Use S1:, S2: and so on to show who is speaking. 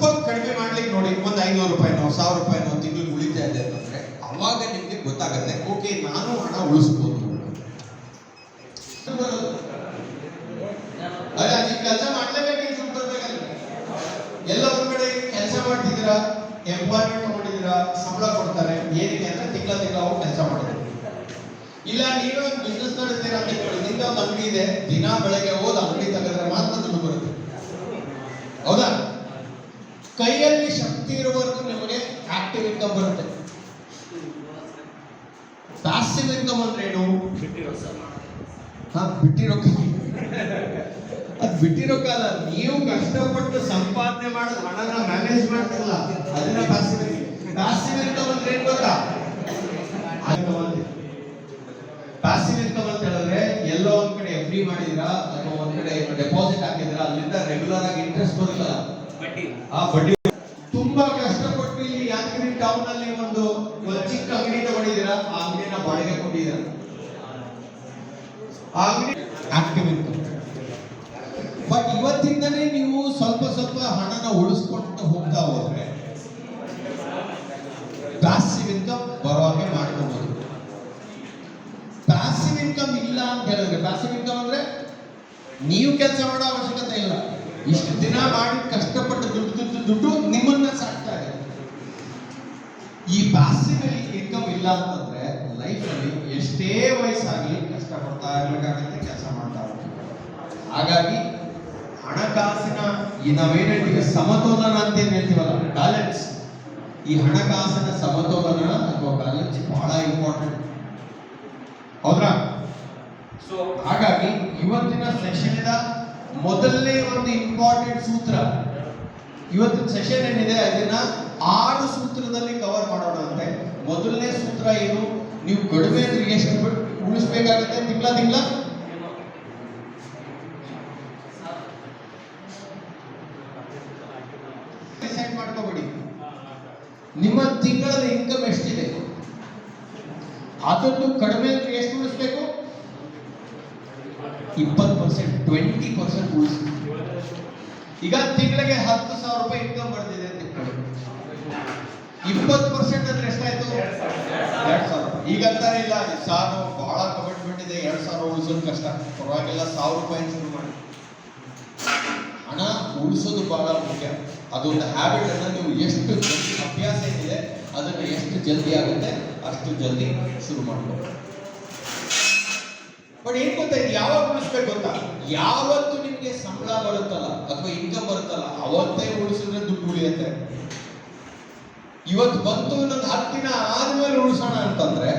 S1: ಸ್ವಲ್ಪ ಕಡಿಮೆ ಮಾಡ್ಲಿಕ್ಕೆ ನೋಡಿ, ಒಂದು ಐನೂರು ರೂಪಾಯಿನೋ ಸಾವಿರ ರೂಪಾಯಿನೋ ತಿಂಗಳಿಗೆ ಉಳಿತಾ ಇದೆ ಅಂತಂದ್ರೆ, ಅವಾಗ ನಿಮ್ಗೆ ಗೊತ್ತಾಗುತ್ತೆ, ಓಕೆ, ನಾನು ಹಣ ಉಳಿಸ್ಬೋದು. ಅಲ್ಲ, ನೀವು ಕೆಲಸ ಮಾಡ್ಲೇಬೇಕು ಎಲ್ಲ ಒಂದ್ ಕಡೆ ಕೆಲಸ ಮಾಡ್ತಿದ್ದೀರಾ? ಎಂಪ್ಲಾಯ್ಮೆಂಟ್ ತಗೊಂಡಿದ್ದೀರಾ? ಸಂಬಳ ಕೊಡ್ತಾರೆ. ಏನಕ್ಕೆ ಅಂದ್ರೆ ತಿಂಗಳ ತಿಂಗಳ ಹೋಗಿ ಕೆಲಸ ಮಾಡಿದ್ರು ಇಲ್ಲ, ನೀವೇ ಒಂದು ಬಿಸ್ನೆಸ್ ನಡೆಸ್ತೀರಾ ಒಂದು ಅಂಗಡಿ ಇದೆ, ದಿನ ಬೆಳಗ್ಗೆ ಹೋದ ಅಂಗಡಿ ತೆಗೆದ್ರೆ ಮಾತ್ರ ದುಡ್ಡು ಬರುತ್ತೆ. ಹೌದಾ? ಕೈಯಲ್ಲಿ ಶಕ್ತಿ ಇರುವವರೆಗೂ ನಿಮಗೆ ಆಕ್ಟಿವ್ ಇನ್ಕಮ್ ಬರುತ್ತೆ. ಪ್ಯಾಸಿವ್ ಇನ್ಕಮ್ ಅಂದ್ರೆ ಏನು? ಹಾ ಬಿಟ್ಟಿರೋ ಅದ್ ಬಿಟ್ಟಿರೋ ಕಾಲ. ನೀವು ಕಷ್ಟಪಟ್ಟು ಸಂಪಾದನೆ ಮಾಡಿದ ಹಣನ ಮ್ಯಾನೇಜ್ ಮಾಡ್ತಿಲ್ಲ ಅದನ್ನ ಪ್ಯಾಸಿವ್ ಪ್ಯಾಸಿವ್ ಇನ್ಕಮ್ ಅಂದ್ರೆ ಏನ್ ಗೊತ್ತಾ? ಪ್ಯಾಸಿವ್ ಇನ್ಕಮ್ ಅಂತ ಹೇಳಿದ್ರೆ ಎಲ್ಲೋ ಒಂದ್ ಕಡೆ ಎಫ್ ಡಿ ಮಾಡಿದಿರಾ ಅಥವಾ ಒಂದ್ ಕಡೆ ಡೆಪಾಸಿಟ್ ಹಾಕಿದ್ರ ಅಲ್ಲಿಂದ ರೆಗ್ಯುಲರ್ ಆಗಿ ಇಂಟ್ರೆಸ್ಟ್ ಬರಲ್ಲ ಆ ಬಡ್ಡಿ ತುಂಬಾ ಕಷ್ಟಪಟ್ಟು ಇಲ್ಲಿ ಯಾದಗಿರಿ ಟೌನ್ ಅಲ್ಲಿ ಒಂದು ಒಂದು ಚಿಕ್ಕ ಅಂಗಡಿ ತಗೊಂಡಿದ್ದೀರಾ ಆ ಅಂಗಡಿನ ಆಕ್ಟಿವ್ ಬಟ್ ಇವತ್ತಿಂದನೇ ನೀವು ಸ್ವಲ್ಪ ಸ್ವಲ್ಪ ಹಣನ ಉಳಿಸ್ಕೊಂಡು ಹೋಗ್ತಾ ಹೋದ್ರೆ ಪ್ಯಾಸಿವ್ ಇನ್ಕಮ್ ಬರುವಾಗೆ ಮಾಡ್ಕೋಬಹುದು ಪ್ಯಾಸಿವ್ ಇನ್ಕಮ್ ಇಲ್ಲ ಅಂತ ಹೇಳಿದ್ರೆ ಪ್ಯಾಸಿವ್ ಇನ್ಕಮ್ ಅಂದ್ರೆ ನೀವು ಕೆಲಸ ಮಾಡೋ ಅವಶ್ಯಕತೆ ಇಲ್ಲ. ಇಷ್ಟು ದಿನ ಮಾಡಿ ಕಷ್ಟಪಟ್ಟು ದುಡ್ಡು ದುಡ್ಡು ದುಡ್ಡು ನಿಮ್ಮನ್ನ ಸಾಕ್ತಾ ಇದೆ. ಈ ಪ್ಯಾಸಿವ್ ಇನ್ಕಮ್ ಇಲ್ಲ ಅಂತಂದ್ರೆ ಅಲ್ಲಿ ಎಷ್ಟೇ ವಯಸ್ಸಾಗಲಿ ಕಷ್ಟಪಡ್ತಾ ಇರಬೇಕಾಗತ್ತೆ ಕೆಲಸ ಮಾಡ್ತಾ ಹಾಗಾಗಿ ಹಣಕಾಸಿನ ಈ ಸಮತೋಲನ ಅಂತ ಏನ್ ಹೇಳ್ತೀವಲ್ಲ ಬ್ಯಾಲೆನ್ಸ್ ಈ ಹಣಕಾಸಿನ ಸಮತೋಲನ ಅಥವಾ ಬ್ಯಾಲೆನ್ಸ್ ಬಹಳ ಇಂಪಾರ್ಟೆಂಟ್ ಹೌದ್ರಾ? ಸೊ ಹಾಗಾಗಿ ಇವತ್ತಿನ ಸೆಷನ್ ಮೊದಲನೇ ಒಂದು ಇಂಪಾರ್ಟೆಂಟ್ ಸೂತ್ರ. ಇವತ್ತಿನ ಸೆಷನ್ ಏನಿದೆ, ಅದನ್ನ ಆರು ಸೂತ್ರದಲ್ಲಿ ಕವರ್ ಮಾಡೋಣ ಅಂತೆ ಮೊದಲನೇ ಸೂತ್ರ ಏನು ನೀವು ಕಡಿಮೆ ಅಂದ್ರೆ ಎಷ್ಟು ಉಳಿಸ್ಬೇಕಾಗುತ್ತೆ ತಿಂಗಳ ತಿಂಗಳ? ಮಾಡ್ಕೋಬೇಡಿ. ನಿಮ್ಮ ತಿಂಗಳ ಇನ್ಕಮ್ ಎಷ್ಟಿದೆ? ಅದನ್ನು ಕಡಿಮೆ ಅಂದ್ರೆ ಎಷ್ಟು ಉಳಿಸ್ಬೇಕು? ಇಪ್ಪತ್ತು ಪರ್ಸೆಂಟ್ ಟ್ವೆಂಟಿ ಪರ್ಸೆಂಟ್ ಉಳಿಸಿ ಈಗ ತಿಂಗಳಿಗೆ ಹತ್ತು ಸಾವಿರ ರೂಪಾಯಿ ಇನ್ಕಮ್ ಬರ್ತಿದೆ ಅಂತ ಇಪ್ಪತ್ತು ಪರ್ಸೆಂಟ್ ಅಂದ್ರೆ ಎಷ್ಟಾಯ್ತು ಎರಡ್ ಸಾವಿರ ಈಗ ಅಂತಾರೆ ಇಲ್ಲ. ಸಾರು ಬಹಳ ಕಮಿಟ್ಮೆಂಟ್ ಇದೆ ಎರಡ್ ಸಾವಿರ ಉಳಿಸೋದು ಕಷ್ಟ. ಪರವಾಗಿಲ್ಲ, ಸಾವಿರ ರೂಪಾಯಿ ಶುರು ಮಾಡಿ. ಹಣ ಉಳಿಸೋದು ಬಹಳ ಮುಖ್ಯ. ಅದೊಂದು ಹ್ಯಾಬಿಟ್ ಅನ್ನ ನೀವು ಎಷ್ಟು ಅಭ್ಯಾಸ ಏನಿದೆ ಅದನ್ನು ಎಷ್ಟು ಜಲ್ದಿ ಆಗುತ್ತೆ, ಅಷ್ಟು ಜಲ್ದಿ ಶುರು ಮಾಡ್ಬೋದು. ಬಟ್ ಏನ್ ಗೊತ್ತಾ, ಇದು ಯಾವಾಗ ಉಳಿಸ್ಬೇಕು ಗೊತ್ತಾ? ಯಾವತ್ತು ನಿಮಗೆ ಸಂಬಳ ಬರುತ್ತಲ್ಲ, ಅಥವಾ ಇನ್ಕಮ್ ಬರುತ್ತಲ್ಲ, ಅವತ್ತೇ ಉಳಿಸಿದ್ರೆ ದುಡ್ಡು ಉಳಿಯುತ್ತೆ. ಇವತ್ತು ಬಂತು ನನ್ನ ಹತ್ತಿನ ಆದ್ಮೇಲೆ ಉಳಿಸೋಣ ಅಂತಂದ್ರೆ